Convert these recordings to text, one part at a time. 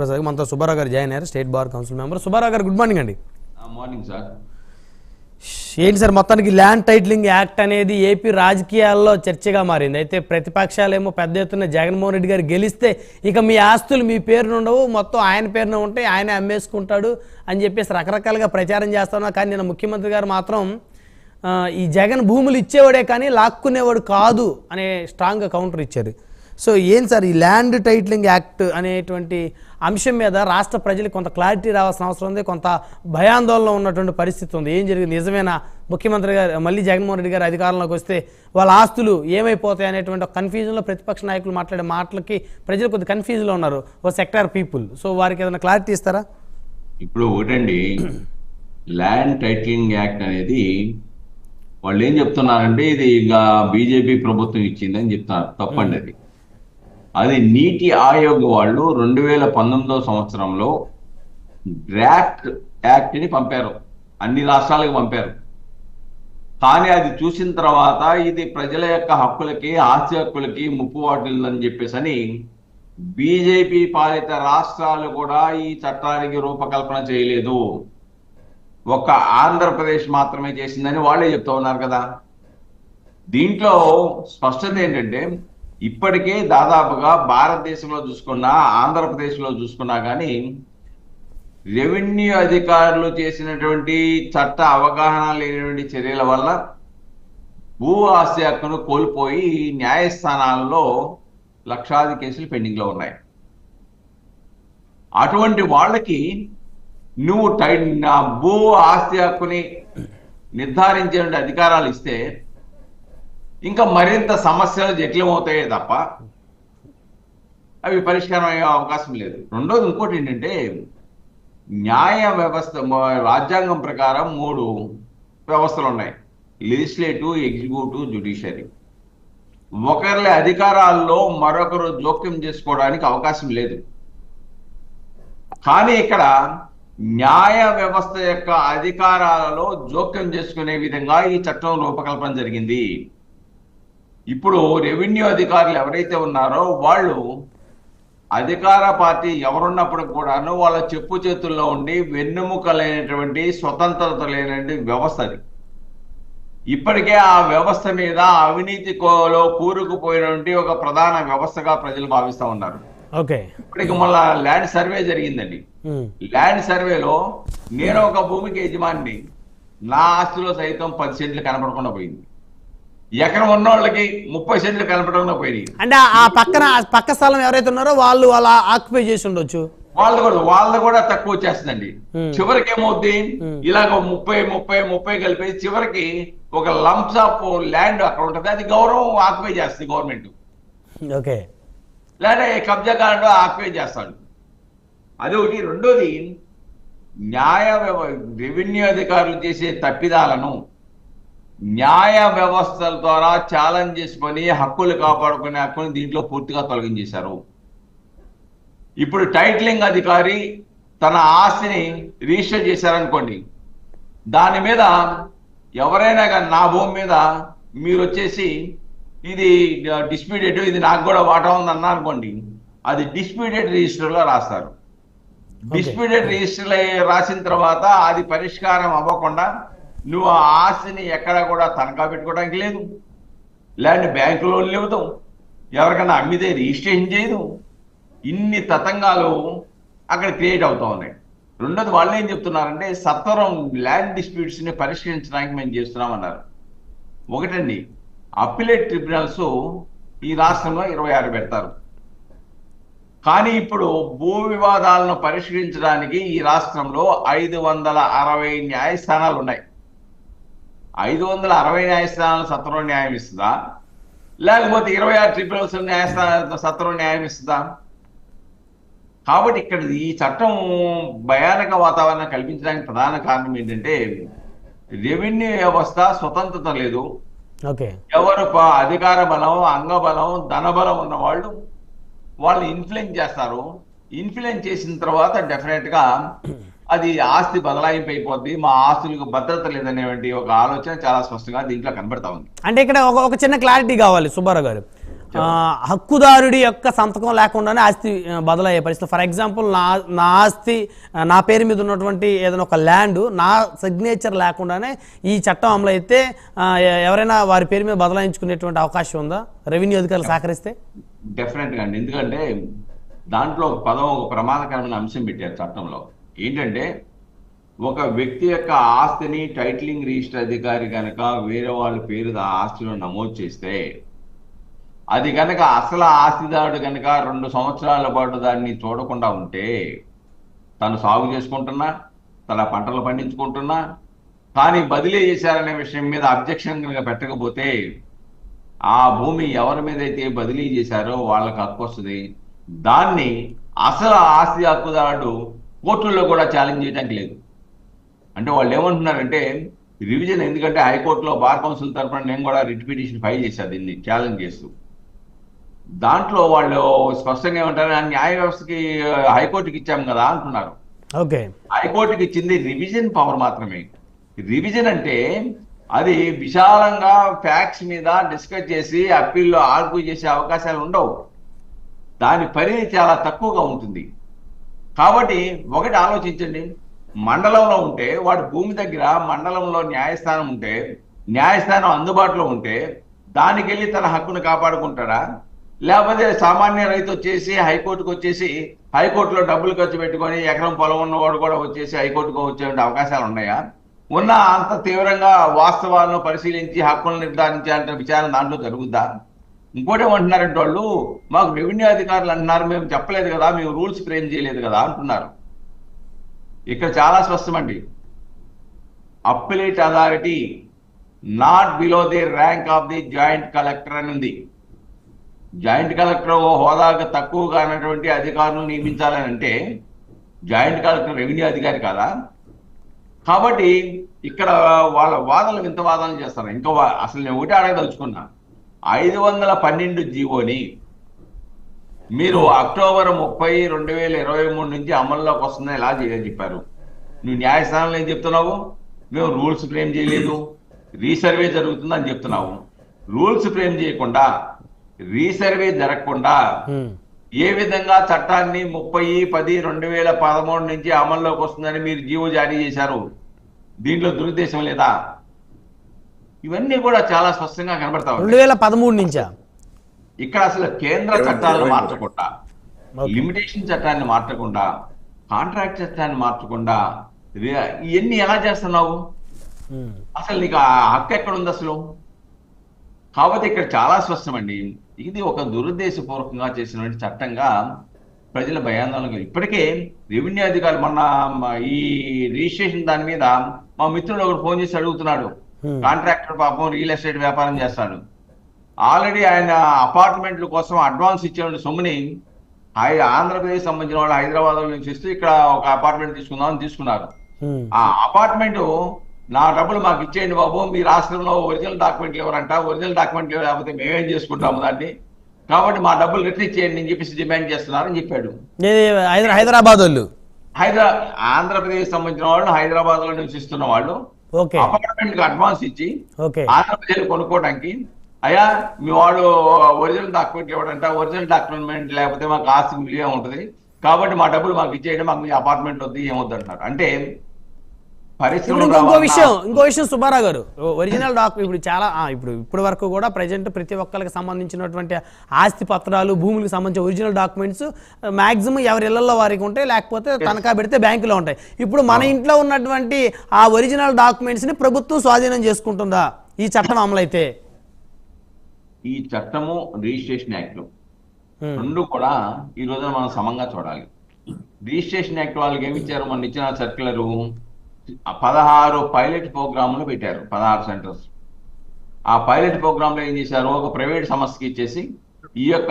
ప్రసాద్ మనతో సుబ్బారావు గారు జాయిన్ అయ్యారు state bar council member. Subbarao గారు గుడ్ మార్నింగ్ అండి. Morning sir. ఏంటి సార్ మొత్తానికి ల్యాండ్ టైటిలింగ్ యాక్ట్ అనేది ఏపీ రాజకీయాల్లో చర్చగా మారింది. అయితే ప్రతిపక్షాలేమో పెద్ద ఎత్తున జగన్మోహన్ రెడ్డి గారు గెలిస్తే ఇక మీ ఆస్తులు మీ పేరున ఉండవు మొత్తం ఆయన పేరున ఉంటాయి ఆయన అమ్మేసుకుంటాడు అని చెప్పేసి రకరకాలుగా ప్రచారం చేస్తున్నారు కానీ నిన్న ముఖ్యమంత్రి గారు మాత్రం ఈ జగన్ భూములు ఇచ్చేవాడే కానీ లాక్కునేవాడు కాదు అనే స్ట్రాంగ్గా కౌంటర్ ఇచ్చారు. సో ఏం సార్ ఈ ల్యాండ్ టైటిలింగ్ యాక్ట్ అనేటువంటి అంశం మీద రాష్ట్ర ప్రజలకు కొంత క్లారిటీ రావాల్సిన అవసరం ఉంది కొంత భయాందోళన ఉన్నటువంటి పరిస్థితి ఉంది. ఏం జరిగింది? నిజమేనా? ముఖ్యమంత్రి గారు మళ్ళీ జగన్మోహన్ రెడ్డి గారు అధికారంలోకి వస్తే వాళ్ళ ఆస్తులు ఏమైపోతాయి అనేటువంటి ఒక కన్ఫ్యూజన్లో ప్రతిపక్ష నాయకులు మాట్లాడే మాటలకి ప్రజలు కొద్ది కన్ఫ్యూజ్లో ఉన్నారు. ఓ సెక్టార్ పీపుల్ సో వారికి ఏదైనా క్లారిటీ ఇస్తారా? ఇప్పుడు ఒకటండి ల్యాండ్ టైటిలింగ్ యాక్ట్ అనేది వాళ్ళు ఏం చెప్తున్నారంటే ఇది ఇక బీజేపీ ప్రభుత్వం ఇచ్చిందని చెప్తున్నారు. తప్పండి అది. అది నీతి ఆయోగ్ వాళ్ళు రెండు వేల పంతొమ్మిదో సంవత్సరంలో డ్రాఫ్ట్ యాక్ట్ని పంపారు. అన్ని రాష్ట్రాలకు పంపారు. కానీ అది చూసిన తర్వాత ఇది ప్రజల యొక్క హక్కులకి ఆస్తి హక్కులకి ముప్పు వాటిల్దని చెప్పేసి అని బీజేపీ పాలిత రాష్ట్రాలు కూడా ఈ చట్టానికి రూపకల్పన చేయలేదు. ఒక్క ఆంధ్రప్రదేశ్ మాత్రమే చేసిందని వాళ్ళే చెప్తా ఉన్నారు కదా. దీంట్లో స్పష్టత ఏంటంటే ఇప్పటికే దాదాపుగా భారతదేశంలో చూసుకున్నా ఆంధ్రప్రదేశ్లో చూసుకున్నా కానీ రెవెన్యూ అధికారులు చేసినటువంటి చట్ట అవగాహన లేనటువంటి చర్యల వల్ల భూ ఆస్తి హక్కును కోల్పోయి న్యాయస్థానాల్లో లక్షాది కేసులు పెండింగ్లో ఉన్నాయి. అటువంటి వాళ్ళకి నువ్వు టై నా భూ ఆస్తి హక్కుని నిర్ధారించే అధికారాలు ఇస్తే ఇంకా మరింత సమస్యలు జటిలమవుతాయే తప్ప అవి పరిష్కారం అయ్యే అవకాశం లేదు. రెండోది ఇంకోటి ఏంటంటే న్యాయ వ్యవస్థ రాజ్యాంగం ప్రకారం మూడు వ్యవస్థలు ఉన్నాయి. Legislative executive judiciary. ఒకరి అధికారాల్లో మరొకరు జోక్యం చేసుకోవడానికి అవకాశం లేదు. కానీ ఇక్కడ న్యాయ వ్యవస్థ యొక్క అధికారాలలో జోక్యం చేసుకునే విధంగా ఈ చట్టం రూపకల్పన జరిగింది. ఇప్పుడు రెవెన్యూ అధికారులు ఎవరైతే ఉన్నారో వాళ్ళు అధికార పార్టీ ఎవరున్నప్పుడు కూడాను వాళ్ళ చెప్పు చేతుల్లో ఉండి వెన్నెముక లేనటువంటి స్వతంత్రత లేనటువంటి వ్యవస్థ అది. ఇప్పటికే ఆ వ్యవస్థ మీద అవినీతి కోలో కూరుకుపోయినటువంటి ఒక ప్రధాన వ్యవస్థగా ప్రజలు భావిస్తా ఉన్నారు. ఓకే. ఇప్పటికి మళ్ళా ల్యాండ్ సర్వే జరిగిందండి. ల్యాండ్ సర్వేలో నేను ఒక భూమికి యజమాని నా ఆస్తిలో సైతం పది సెంట్లు కనపడకుండా పోయింది. ఎకరం ఉన్న వాళ్ళకి ముప్పై సెంట్లు కనపడకుండా పోయినాయి. అంటే ఆ- పక్కన పక్క స్థలం ఎవరైతే ఉన్నారో వాళ్ళు వాళ్ళ ఆక్యుపై చేసి ఉండొచ్చు. వాళ్ళు కూడా వాళ్ళు కూడా తక్కువ వచ్చేస్తుందండి. Hmm. చివరికి ఏమవుద్ది? Hmm. ఇలాగ ముప్పై ముప్పై ముప్పై కలిపి చివరికి ఒక లంప్స్ ఆఫ్ ల్యాండ్ అక్కడ ఉంటుంది. అది గౌరవం ఆక్యుపై చేస్తుంది గవర్నమెంట్ ఓకే. లేదా కబ్జా కాలంలో ఆక్యుపై చేస్తాడు. అది ఒకటి. రెండోది న్యాయ రెవెన్యూ అధికారులు చేసే తప్పిదాలను న్యాయ వ్యవస్థల ద్వారా ఛాలెంజ్ చేసుకొని హక్కులు కాపాడుకునే హక్కుని దీంట్లో పూర్తిగా తొలగించేశారు. ఇప్పుడు టైటిలింగ్ అధికారి తన ఆస్తిని రిజిస్టర్ చేశారనుకోండి దాని మీద ఎవరైనా కానీ నా భూమి మీద మీరు వచ్చేసి ఇది డిస్ప్యూటెడ్ ఇది నాకు కూడా వాటా ఉంది అన్నా అనుకోండి అది డిస్ప్యూటెడ్ రిజిస్టర్లో రాస్తారు. డిస్ప్యూటెడ్ రిజిస్టర్ రాసిన తర్వాత అది పరిష్కారం అవ్వకుండా నువ్వు ఆ ఆస్తిని ఎక్కడ కూడా తనఖా పెట్టుకోవడానికి లేదు. ల్యాండ్ బ్యాంకు లోన్లు ఇవ్వదాం ఎవరికైనా అమ్మితే రిజిస్ట్రేషన్ చేయదు. ఇన్ని తతంగాలు అక్కడ క్రియేట్ అవుతా ఉన్నాయి. రెండోది వాళ్ళు ఏం చెప్తున్నారంటే సత్వరం ల్యాండ్ డిస్ప్యూట్స్ని పరిష్కరించడానికి మేము చేస్తున్నామన్నారు. ఒకటండి అప్పిలేట్ ట్రిబ్యునల్స్ ఈ రాష్ట్రంలో ఇరవై ఆరు పెడతారు. కానీ ఇప్పుడు భూ వివాదాలను పరిష్కరించడానికి ఈ రాష్ట్రంలో ఐదు వందల అరవై న్యాయస్థానాలు ఉన్నాయి. ఐదు వందల అరవై న్యాయస్థానాలు సత్వరం న్యాయం ఇస్తుందా? లేకపోతే ఇరవై ఆరు ట్రిబ్యునల్స్ న్యాయస్థానాలు సత్వరం న్యాయం ఇస్తుందా? కాబట్టి ఇక్కడ ఈ చట్టం భయానక వాతావరణం కల్పించడానికి ప్రధాన కారణం ఏంటంటే రెవెన్యూ వ్యవస్థ స్వతంత్రత లేదు. ఎవరు అధికార బలం అంగబలం ధనబలం ఉన్న వాళ్ళు వాళ్ళు ఇన్ఫ్లుయెన్స్ చేస్తారు. ఇన్ఫ్లుయెన్స్ చేసిన తర్వాత డెఫినెట్గా అది ఆస్తి బదలాయింపు అయిపోద్ది మా ఆస్తులకు భద్రత లేదనేటువంటి ఒక ఆలోచన చాలా స్పష్టంగా దీంట్లో కనబడతా ఉంది. అంటే ఇక్కడ ఒక చిన్న క్లారిటీ కావాలి సుబ్బారావు గారు. హక్కుదారుడి యొక్క సంతకం లేకుండానే ఆస్తి బదలయ్యే పరిస్థితి. ఫర్ ఎగ్జాంపుల్ నా నా ఆస్తి నా పేరు మీద ఉన్నటువంటి ఏదైనా ఒక ల్యాండ్ నా సిగ్నేచర్ లేకుండానే ఈ చట్టం అమలు అయితే ఎవరైనా వారి పేరు మీద బదలాయించుకునేటువంటి అవకాశం ఉందా? రెవెన్యూ అధికారులు సహకరిస్తే? డెఫినెట్గా అండి. ఎందుకంటే దాంట్లో ఒక పదం ఒక ప్రమాదకరమైన అంశం పెట్టారు చట్టంలో. ఏంటంటే ఒక వ్యక్తి యొక్క ఆస్తిని టైటిలింగ్ రిజిస్టర్ అధికారి కనుక వేరే వాళ్ళ పేరు ఆ ఆస్తిలో నమోదు చేస్తే అది కనుక అసలు ఆస్తిదారుడు కనుక రెండు సంవత్సరాల పాటు దాన్ని చూడకుండా ఉంటే తను సాగు చేసుకుంటున్నా తన పంటలు పండించుకుంటున్నా కానీ బదిలీ చేశారనే విషయం మీద అబ్జెక్షన్ కనుక పెట్టకపోతే ఆ భూమి ఎవరి మీద అయితే బదిలీ చేశారో వాళ్ళకి హక్కు వస్తుంది. దాన్ని అసలు ఆస్తి హక్కుదారుడు కోర్టుల్లో కూడా ఛాలెంజ్ చేయడానికి లేదు. అంటే వాళ్ళు ఏమంటున్నారంటే రివిజన్ ఎందుకంటే హైకోర్టులో బార్ కౌన్సిల్ తరఫున నేను కూడా రిట్ పిటిషన్ ఫైల్ చేశాను దీన్ని ఛాలెంజ్ చేస్తూ. దాంట్లో వాళ్ళు స్పష్టంగా ఏమంటారు "ఆ న్యాయ వ్యవస్థకి హైకోర్టుకి ఇచ్చాం కదా అంటున్నారు. ఓకే. హైకోర్టుకి ఇచ్చింది రివిజన్ పవర్ మాత్రమే. రివిజన్ అంటే అది విశాలంగా ఫ్యాక్ట్స్ మీద డిస్కస్ చేసి అప్పీల్లో ఆర్గ్యూ చేసే అవకాశాలు ఉండవు. దాని పరిధి చాలా తక్కువగా ఉంటుంది. కాబట్టి ఒకటి ఆలోచించండి. మండలంలో ఉంటే వాడు భూమి దగ్గర మండలంలో న్యాయస్థానం ఉంటే న్యాయస్థానం అందుబాటులో ఉంటే దానికి వెళ్ళి తన హక్కును కాపాడుకుంటాడా? లేకపోతే సామాన్య రైతు వచ్చేసి హైకోర్టుకు వచ్చేసి హైకోర్టులో డబ్బులు ఖర్చు పెట్టుకొని ఎకరం పొలం ఉన్నవాడు కూడా వచ్చేసి హైకోర్టుకు వచ్చే అవకాశాలు ఉన్నాయా? ఉన్న అంత తీవ్రంగా వాస్తవాలను పరిశీలించి హక్కులను నిర్ధారించాలంటే విచారణ దాంట్లో జరుగుద్దా? ఇంకోటి ఏమంటున్నారంటే వాళ్ళు మాకు రెవెన్యూ అధికారులు అంటున్నారు మేము చెప్పలేదు కదా మేము రూల్స్ ఫ్రేమ్ చేయలేదు కదా అంటున్నారు. ఇక్కడ చాలా స్పష్టమండి. Appellate authority not below the rank of the joint collector అని ఉంది. జాయింట్ కలెక్టర్ హోదాకు తక్కువగా ఉన్నటువంటి అధికారులు నియమించాలని అంటే జాయింట్ కలెక్టర్ రెవెన్యూ అధికారి కాదా? కాబట్టి ఇక్కడ వాళ్ళ వాదనలు వింత వాదనలు చేస్తారు ఇంకా అసలు నేను ఒకటి అడగదలుచుకున్నా. ఐదు వందల పన్నెండు జీవోని మీరు అక్టోబర్ ముప్పై రెండు వేల ఇరవై మూడు నుంచి అమల్లోకి వస్తుందని ఎలా చేయని చెప్పారు? నువ్వు న్యాయస్థానంలో ఏం చెప్తున్నావు? మేము రూల్స్ ఫ్రేమ్ చేయలేదు. రీసర్వే జరుగుతుందని చెప్తున్నావు. రూల్స్ ఫ్రేమ్ చేయకుండా రీసర్వే జరగకుండా ఉమ్. ఏ విధంగా చట్టాన్ని ముప్పై పది రెండు వేల పదమూడు నుంచి అమల్లోకి వస్తుందని మీరు జీవో జారీ చేశారు? దీంట్లో దురుద్దేశం లేదా? ఇవన్నీ కూడా చాలా స్పష్టంగా కనబడతా రెండు వేల పదమూడు నుంచా? ఇక్కడ అసలు కేంద్ర చట్టాలను మార్చకుండా. లిమిటేషన్ చట్టాన్ని మార్చకుండా కాంట్రాక్ట్ చట్టాన్ని మార్చకుండా ఇవన్నీ ఎలా చేస్తున్నావు. అసలు నీకు ఆ హక్కు ఎక్కడ ఉంది అసలు? కాబట్టి ఇక్కడ చాలా స్పష్టమండి. ఇది ఒక దురుద్దేశపూర్వకంగా చేసినటువంటి చట్టంగా ప్రజల భయాందోళన ఇప్పటికే రెవెన్యూ అధికారులు మొన్న ఈ రిజిస్ట్రేషన్ దాని మీద మా మిత్రుడు ఒకడు ఫోన్ చేసి అడుగుతున్నాడు. కాంట్రాక్టర్ పాపం రియల్ ఎస్టేట్ వ్యాపారం చేస్తాడు. ఆల్రెడీ ఆయన అపార్ట్మెంట్ల కోసం అడ్వాన్స్ ఇచ్చే సొమ్ముని ఆంధ్రప్రదేశ్ సంబంధించిన వాళ్ళు హైదరాబాద్ నుంచి ఇస్తూ ఇక్కడ ఒక అపార్ట్మెంట్ తీసుకుందామని తీసుకున్నారు. ఉమ్. ఆ అపార్ట్మెంట్ నా డబ్బులు మాకు ఇచ్చేయండి బాబు మీ రాష్ట్రంలో ఒరిజినల్ డాక్యుమెంట్లు ఎవరంట ఒరిజినల్ డాక్యుమెంట్లు లేకపోతే మేమేం చేసుకుంటాము దాన్ని? కాబట్టి మా డబ్బులు రిటర్న్ ఇచ్చేయండి అని చెప్పేసి డిమాండ్ చేస్తున్నారని చెప్పాడు. హైదరాబాద్ వాళ్ళు. హైదరా ఆంధ్రప్రదేశ్ సంబంధించిన వాళ్ళు హైదరాబాద్లో నివసిస్తున్న వాళ్ళు. అపార్ట్మెంట్కి అడ్వాన్స్ ఇచ్చి ఆంధ్రప్రదేశ్ కొనుక్కోవడానికి అయ్యా మీ వాడు ఒరిజినల్ డాక్యుమెంట్ ఇవ్వడంట ఒరిజినల్ డాక్యుమెంట్ లేకపోతే మాకు ఆస్తికి విలువ ఉంటుంది కాబట్టి మా డబ్బులు మాకు ఇచ్చేయండి మాకు మీ అపార్ట్మెంట్ వద్దు ఏమొద్దు అంటారు అంటే ఇప్పుడు ఇంకో విషయం ఇంకో విషయం సుబ్బారావు గారు. ఒరిజినల్ డాక్ ఇప్పుడు చాలా ఇప్పుడు ఇప్పటి వరకు కూడా ప్రజెంట్ ప్రతి ఒక్కరికి సంబంధించినటువంటి ఆస్తి పత్రాలు భూములకు సంబంధించిన ఒరిజినల్ డాక్యుమెంట్స్ మాక్సిమం ఎవరి ఇళ్ళలో వారికి ఉంటాయి లేకపోతే తనఖా పెడితే బ్యాంకులో ఉంటాయి. ఇప్పుడు మన ఇంట్లో ఉన్నటువంటి ఆ ఒరిజినల్ డాక్యుమెంట్స్ని ప్రభుత్వం స్వాధీనం చేసుకుంటుందా? ఈ చట్టం అమలైతే? ఈ చట్టము రిజిస్ట్రేషన్ యాక్ట్ రెండు కూడా ఈ రోజున మనం సమంగా చూడాలి. రిజిస్ట్రేషన్ యాక్ట్ వాళ్ళకి ఏమి ఇచ్చారు? మన ఇచ్చిన సర్క్యులరు పదహారు పైలట్ ప్రోగ్రాములు పెట్టారు పదహారు సెంటర్స్. ఆ పైలట్ ప్రోగ్రాంలో ఏం చేశారు? ఒక ప్రైవేట్ సంస్థకి ఇచ్చేసి ఈ యొక్క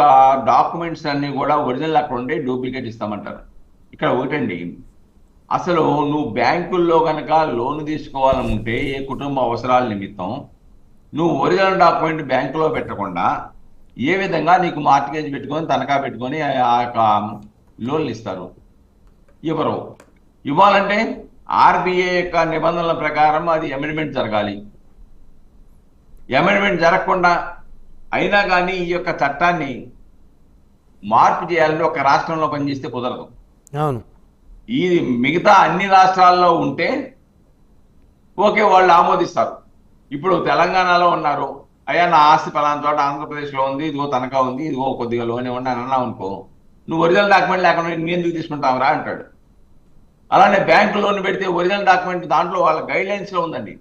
డాక్యుమెంట్స్ అన్ని కూడా ఒరిజినల్ అక్కడ ఉండే డూప్లికేట్ ఇస్తామంటారు. ఇక్కడ ఒకటండి అసలు నువ్వు బ్యాంకుల్లో కనుక లోన్ తీసుకోవాలనుకుంటే ఏ కుటుంబ అవసరాల నిమిత్తం నువ్వు ఒరిజినల్ డాక్యుమెంట్ బ్యాంకులో పెట్టకుండా ఏ విధంగా నీకు మార్టిగేజ్ పెట్టుకొని తనఖా పెట్టుకొని ఆ- ఆ యొక్క లోన్లు ఇస్తారు? ఇవ్వరు ఇవ్వాలంటే ఆర్బీఐ యొక్క నిబంధనల ప్రకారం అది అమెండ్మెంట్ జరగాలి. అమెండ్మెంట్ జరగకుండా అయినా కానీ ఈ యొక్క చట్టాన్ని మార్పు చేయాలంటే ఒక రాష్ట్రంలో పనిచేస్తే కుదరదు. అవును. ఇది మిగతా అన్ని రాష్ట్రాల్లో ఉంటే ఓకే వాళ్ళు ఆమోదిస్తారు. ఇప్పుడు తెలంగాణలో ఉన్నారు. అయ్యా నా ఆస్తి పలానా చోట ఆంధ్రప్రదేశ్లో ఉంది ఇదిగో తనఖా ఉంది ఇదిగో కొద్దిగా లోన్ ఇవ్వండి అని అన్నావు అనుకో నువ్వు ఒరిజినల్ డాక్యుమెంట్ లేకుండా నేను ఎందుకు తీసుకుంటావురా అంటాడు. అలానే బ్యాంకు లోన్ పెడితే ఒరిజినల్ డాక్యుమెంట్ దాంట్లో వాళ్ళ గైడ్ లైన్స్లో ఉందండి.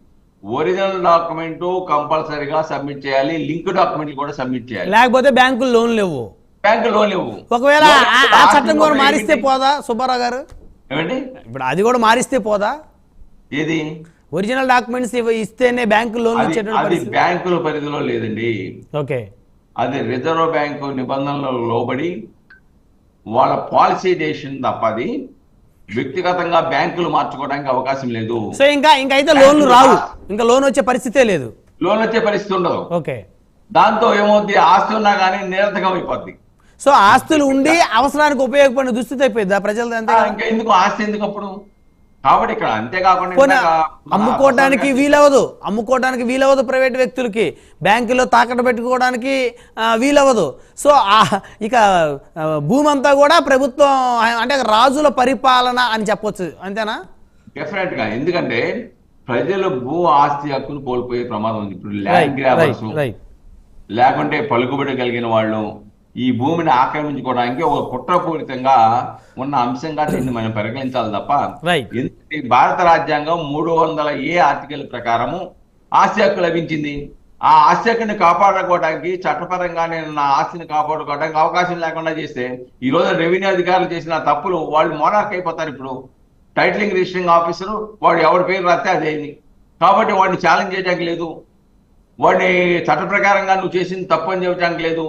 ఒరిజినల్ డాక్యుమెంట్ కంపల్సరీగా సబ్మిట్ చేయాలి లింక్ డాక్యుమెంట్లు కూడా సబ్మిట్ చేయాలి. లేకపోతే బ్యాంకు లోన్ ఇవ్వు ఒకవేళ లోన్ ఆ- ఆ ఆస్తి చట్టం కూడా లోన్ మారిస్తే? పోదా సుబ్బారావు గారు? ఏమండి? ఇప్పుడు అది కూడా మారిస్తే పోదా? ఏది? ఒరిజినల్ డాక్యుమెంట్స్ ఇస్తేనే బ్యాంకు లోన్లు అది బ్యాంకుల పరిధిలో లేదండి. ఓకే. అది రిజర్వ్ బ్యాంకు నిబంధనలకు లోబడి వాళ్ళ పాలసీ డెసిషన్ తప్ప అది వ్యక్తిగతంగా బ్యాంకులు మార్చుకోవడానికి అవకాశం లేదు. సో ఇంకా ఇంకా అయితే లోన్లు రావు. ఇంకా లోన్ వచ్చే పరిస్థితే లేదు. లోన్ వచ్చే పరిస్థితి ఉండదు. ఓకే. దాంతో ఏమవుద్ది? ఆస్తి ఉన్నా కానీ నిరర్థకం అయిపోద్ది. సో ఆస్తులు ఉండి అవసరానికి ఉపయోగపడిన దుస్థితి అయిపోయింది? ఇంకా ఎందుకు? ఆస్తి ఎందుకు అప్పుడు? కాబట్టి ఇక్కడ అంతేకాకుండా అమ్ముకోవడానికి వీలవదు అమ్ముకోవడానికి వీలవదు ప్రైవేట్ వ్యక్తులకి. బ్యాంకులో తాకట్టు పెట్టుకోవడానికి వీలవదు సో ఆ- ఇక భూమి అంతా కూడా ప్రభుత్వం అంటే రాజుల పరిపాలన అని చెప్పొచ్చు. అంతేనా? డెఫినెట్గా. ఎందుకంటే ప్రజలు భూ ఆస్తి హక్కును కోల్పోయే ప్రమాదం ఉంది. ఇప్పుడు ల్యాండ్ గ్రాబర్స్ లేకుంటే పలుకుబడి కలిగిన వాళ్ళు ఈ భూమిని ఆక్రమించుకోవడానికి ఒక కుట్రపూరితంగా ఉన్న అంశంగా దీన్ని మనం పరిగణించాలి తప్ప ఎందుకంటే భారత రాజ్యాంగం మూడు వందల ఏ ఆర్టికల్ ప్రకారము ఆస్తి హక్కు లభించింది. ఆ ఆస్తి హక్కుని కాపాడుకోవడానికి చట్టపరంగా నేను నా ఆస్తిని కాపాడుకోవడానికి అవకాశం లేకుండా చేస్తే ఈ రోజు రెవెన్యూ అధికారులు చేసిన తప్పులు వాళ్ళు మోనార్క్ అయిపోతారు ఇప్పుడు. టైటిలింగ్ రిజిస్టరింగ్ ఆఫీసరు వాడు ఎవరి పేరు రాస్తే అదేంది కాబట్టి వాడిని ఛాలెంజ్ చేయడానికి లేదు. వాడిని చట్ట ప్రకారంగా నువ్వు చేసింది తప్పు అని చెప్పడానికి లేదు.